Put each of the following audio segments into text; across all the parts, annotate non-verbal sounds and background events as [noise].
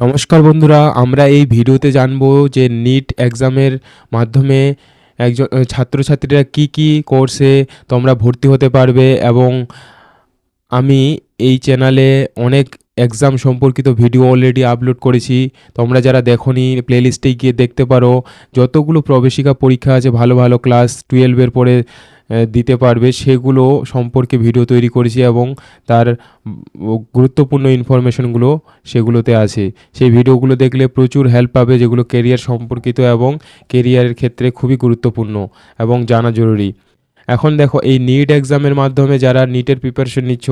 নমস্কার বন্ধুরা, আমরা এই ভিডিওতে জানব যে নিট এক্সামের মাধ্যমে একজন ছাত্রছাত্রীরা কি কি কোর্সে তোমরা ভর্তি হতে পারবে এবং আমি এই চ্যানেলে অনেক এক্সাম সম্পর্কিত ভিডিও অলরেডি আপলোড করেছি। তোমরা যারা দেখোনি প্লেলিস্টে গিয়ে দেখতে পারো। যতগুলো প্রবেশিকা পরীক্ষা আছে, ভালো ভালো ক্লাস টুয়েলভের পরে দিতে পারবে। সেগুলো সম্পর্কে ভিডিও তৈরি করেছি এবং তার গুরুত্বপূর্ণ ইনফরমেশনগুলো সেগুলোতে আছে। সেই ভিডিওগুলো দেখলে প্রচুর হেল্প পাবে, যেগুলো কেরিয়ার সম্পর্কিত এবং কেরিয়ারের ক্ষেত্রে খুবই গুরুত্বপূর্ণ এবং জানা জরুরি। এখন দেখো, এই নিট এক্সামের মাধ্যমে যারা নিটের প্রিপারেশন নিচ্ছ,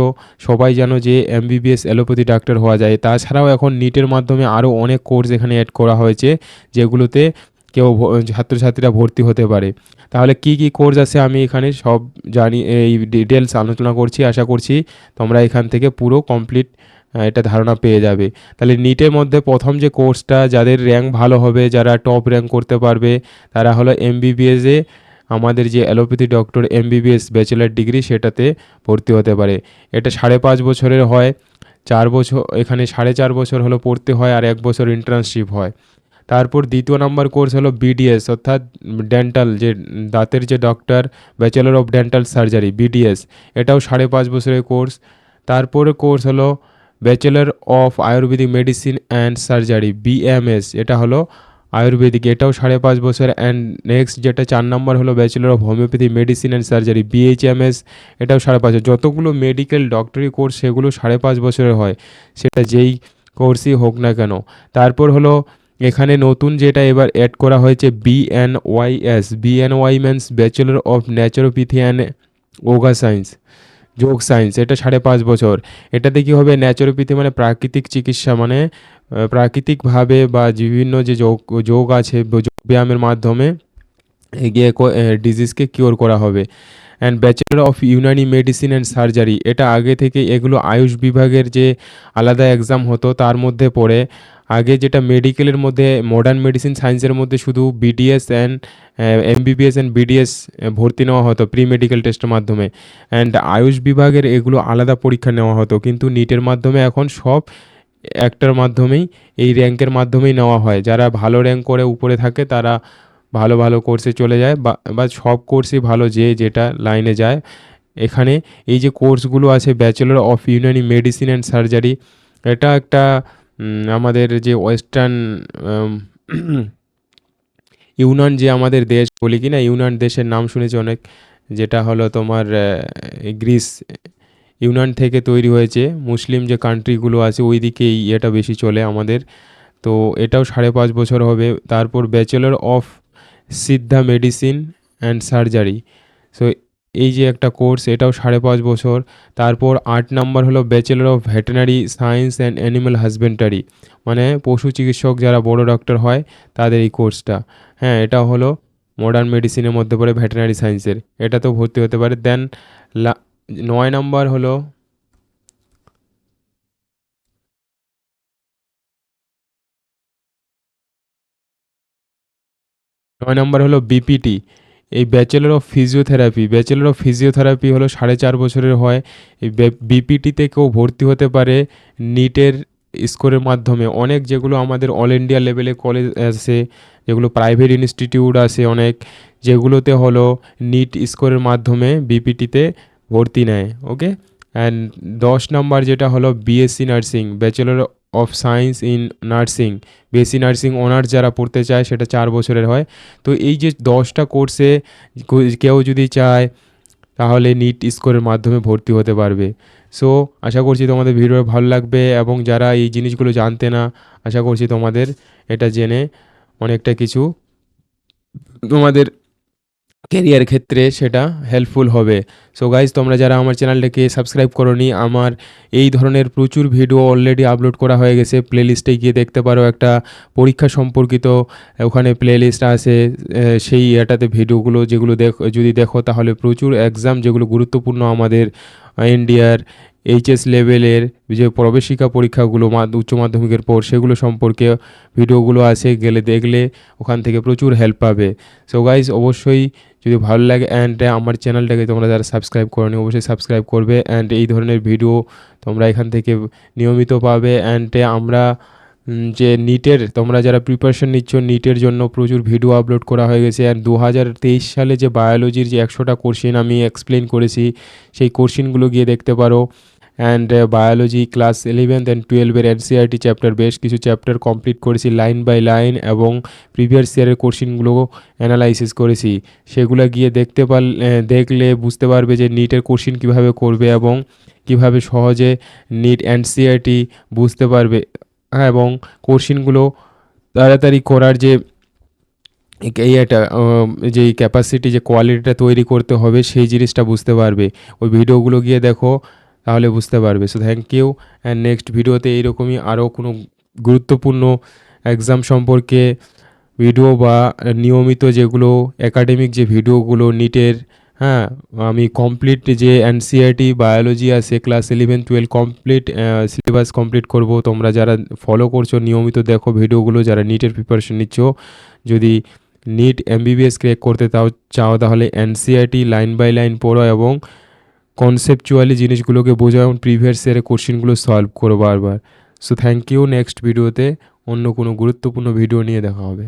সবাই জানো যে এমবিবিএস অ্যালোপ্যাথি ডাক্তার হওয়া যায়। তাছাড়াও এখন নিটের মাধ্যমে আরও অনেক কোর্স এখানে অ্যাড করা হয়েছে, যেগুলোতে কেউ ছাত্রছাত্রীরা ভর্তি হতে পারে। তাহলে কি কি কোর্স আছে আমি এখানে সব জানি, এই ডিটেলস আলোচনা করছি, আশা করছি তোমরা এখান থেকে পুরো কমপ্লিট এটা ধারণা পেয়ে যাবে। তাহলে নিটের মধ্যে প্রথম যে কোর্সটা যাদের র্যাঙ্ক ভালো হবে, যারা টপ র্যাঙ্ক করতে পারবে, তারা হলো এমবিবিএসে আমাদের যে allopathy doctor MBBS bachelor degree সেটাতে ভর্তি হতে পারে। এটা সাড়ে পাঁচ বছরের হয়, চার বছর, এখানে সাড়ে চার বছর হলো পড়তে হয়, আর এক বছর ইন্টার্নশিপ হয়। তারপর দ্বিতীয় নাম্বার কোর্স হলো বিডিএস অর্থাৎ ডেন্টাল যে দাঁতের যে doctor bachelor of dental surgery BDS এটাও সাড়ে পাঁচ বছরের কোর্স তারপরে কোর্স হলো bachelor of ayurvedic medicine and surgery BMS এটা হলো আয়ুর্বেদিক এটাও সাড়ে পাঁচ বছর। অ্যান্ড নেক্সট যেটা চার নম্বর হলো bachelor of homeopathy medicine and surgery BHMS এটাও সাড়ে পাঁচ বছর। যতগুলো মেডিকেল ডক্টরি কোর্স সেগুলো সাড়ে পাঁচ বছরের হয়। সেটা যেই কোর্সই হোক না কেন। তারপর হলো এখানে নতুন যেটা এবার অ্যাড করা হয়েছে BNYS BNY means bachelor of naturopathy and yoga science yoga science এটা সাড়ে পাঁচ বছর। এটাতে কী হবে? ন্যাচারোপ্যাথি মানে প্রাকৃতিক চিকিৎসা মানে প্রাকৃতিকভাবে বা বিভিন্ন যে যোগ যোগ আছে, যোগ ব্যায়ামের মাধ্যমে এগিয়ে ডিজিজকে কিওর করা হবে। And bachelor of Unani medicine and surgery এটা আগে থেকে এগুলো আয়ুষ বিভাগের যে আলাদা এক্সাম হতো, তার মধ্যে পড়ে। আগে যেটা মেডিকেলের মধ্যে মডার্ন মেডিসিন সায়েন্সের মধ্যে শুধু BDS and MBBS and BDS ভর্তি নেওয়া হতো প্রি মেডিকেল টেস্টের মাধ্যমে। অ্যান্ড আয়ুষ বিভাগের এগুলো আলাদা পরীক্ষা নেওয়া হতো, কিন্তু নিটের মাধ্যমে এখন সব একটার মাধ্যমেই, এই র্যাঙ্কের মাধ্যমেই নেওয়া হয়। যারা ভালো র্যাঙ্ক করে উপরে থাকে, তারা ভালো ভালো কোর্সে চলে যায় বা সব কোর্সই ভালো যে যেটা লাইনে যায়। এখানে এই যে কোর্সগুলো আছে bachelor of Unani medicine and surgery এটা একটা আমাদের যে ওয়েস্টার্ন ইউনান [clears throat] যে আমাদের দেশ বলি কি না ইউনান দেশের নাম শুনেছি অনেক, যেটা হলো তোমার গ্রিস ইউনান থেকে তৈরি হয়েছে। মুসলিম যে কান্ট্রিগুলো আছে ওই দিকেই এটা বেশি চলে আমাদের। তো এটাও সাড়ে পাঁচ বছর হবে। তারপর bachelor of Siddha medicine and surgery so এই যে একটা কোর্স এটাও সাড়ে পাঁচ বছর। তারপর আট নাম্বার হলো bachelor of veterinary science and animal husbandry মানে পশু চিকিৎসক যারা বড় ডক্টর হয়, তাদের এই কোর্সটা হ্যাঁ এটা হলো মডার্ন মেডিসিনের মধ্যে পড়ে ভেটেনারি সায়েন্সের এটাতেও ভর্তি হতে পারে। দেন নয় নাম্বার হলো নয় নম্বর হলো বিপিটি এই bachelor of physiotherapy bachelor of physiotherapy হলো সাড়ে চার বছরের হয়। এই বিপিটিতে কেউ ভর্তি হতে পারে নিটের স্কোরের মাধ্যমে। অনেক যেগুলো আমাদের অল ইন্ডিয়া লেভেলে কলেজ আছে, যেগুলো প্রাইভেট ইনস্টিটিউট আছে অনেক, যেগুলোতে হলো নিট স্কোরের মাধ্যমে বিপিটিতে ভর্তি নেয় ওকে অ্যান্ড দশ নাম্বার যেটা হলো BSc nursing bachelor of science in nursing BSc nursing honours যারা পড়তে চায় সেটা চার বছরের হয়। তো এই যে দশটা কোর্সে কেউ যদি চায়, তাহলে নিট স্কোরের মাধ্যমে ভর্তি হতে পারবে। সো আশা করছি তোমাদের ভিডিও ভালো লাগবে এবং যারা এই জিনিসগুলো জানতে না, আশা করছি তোমাদের এটা জেনে অনেকটা কিছু তোমাদের কেরিয়ার ক্ষেত্রে সেটা হেল্পফুল হবে। সো গাইজ তোমরা যারা আমার চ্যানেলটাকে সাবস্ক্রাইব করনি, আমার এই ধরনের প্রচুর ভিডিও অলরেডি আপলোড করা হয়ে গেছে। প্লেলিস্টে গিয়ে দেখতে পারো একটা পরীক্ষা সম্পর্কিত, ওখানে প্লেলিস্ট আছে সেই এটাতে ভিডিওগুলো যেগুলো দেখ, যদি দেখো তাহলে প্রচুর এক্সাম যেগুলো গুরুত্বপূর্ণ আমাদের ইন্ডিয়ার এইচএস লেভেলের যে প্রবেশিকা পরীক্ষাগুলো উচ্চ মাধ্যমিকের পর সেগুলো সম্পর্কে ভিডিওগুলো আছে, গেলে দেখলে ওখান থেকে প্রচুর হেল্প পাবে। সো গাইজ অবশ্যই যদি ভালো লাগে অ্যান্ড আমার চ্যানেলটাকে তোমরা যারা সাবস্ক্রাইব করনি, অবশ্যই সাবস্ক্রাইব করবে অ্যান্ড এই ধরনের ভিডিও তোমরা এখান থেকে নিয়মিত পাবে অ্যান্ড আমরা যে নিটের তোমরা যারা প্রিপারেশন নিচ্ছ নিটের জন্য প্রচুর ভিডিও আপলোড করা হয়ে গেছে অ্যান্ড দু হাজার তেইশ সালে যে বায়োলজির যে একশোটা কোশ্চেন আমি এক্সপ্লেন করেছি, সেই কোশ্চেনগুলো গিয়ে দেখতে পারো। And biology class eleventh and টুয়েলভের এনসিআরটি চ্যাপ্টার বেশ কিছু চ্যাপ্টার কমপ্লিট করেছি লাইন বাই লাইন এবং প্রিভিয়াস ইয়ারের কোশ্চেনগুলো অ্যানালাইসিস করেছি। সেগুলো গিয়ে দেখতে পার দেখলে বুঝতে পারবে যে নিটের কোশ্চিন কীভাবে করবে এবং কীভাবে সহজে নিট এনসিআরটি বুঝতে পারবে। হ্যাঁ এবং কোশ্চিনগুলো তাড়াতাড়ি করার যে, এই একটা যে ক্যাপাসিটি যে কোয়ালিটিটা তৈরি করতে হবে, সেই জিনিসটা বুঝতে পারবে। ওই ভিডিওগুলো গিয়ে দেখো তাহলে বুঝতে পারবে। So thank you and next ভিডিওতে এইরকমই আরও কোনো গুরুত্বপূর্ণ এক্সাম সম্পর্কে ভিডিও বা নিয়মিত যেগুলো একাডেমিক যে ভিডিওগুলো নিটের হ্যাঁ আমি কমপ্লিট যে এনসিআরটি বায়োলজি আছে class eleven twelve complete syllabus complete করব। তোমরা যারা ফলো করছ, নিয়মিত দেখো ভিডিওগুলো, যারা নিটের প্রিপারেশন নিচ্ছ। যদি নিট এমবিবিএস ক্র্যাক করতে তাও চাও, তাহলে এনসিআরটি লাইন বাই লাইন পড়ো এবং কনসেপচুয়ালি জিনিসগুলোকে বোঝো এবং প্রিভিয়াস ইয়ারের কোশ্চেনগুলো সলভ করো বারবার। সো থ্যাংক ইউ নেক্সট ভিডিওতে অন্য কোনো গুরুত্বপূর্ণ ভিডিও নিয়ে দেখা হবে।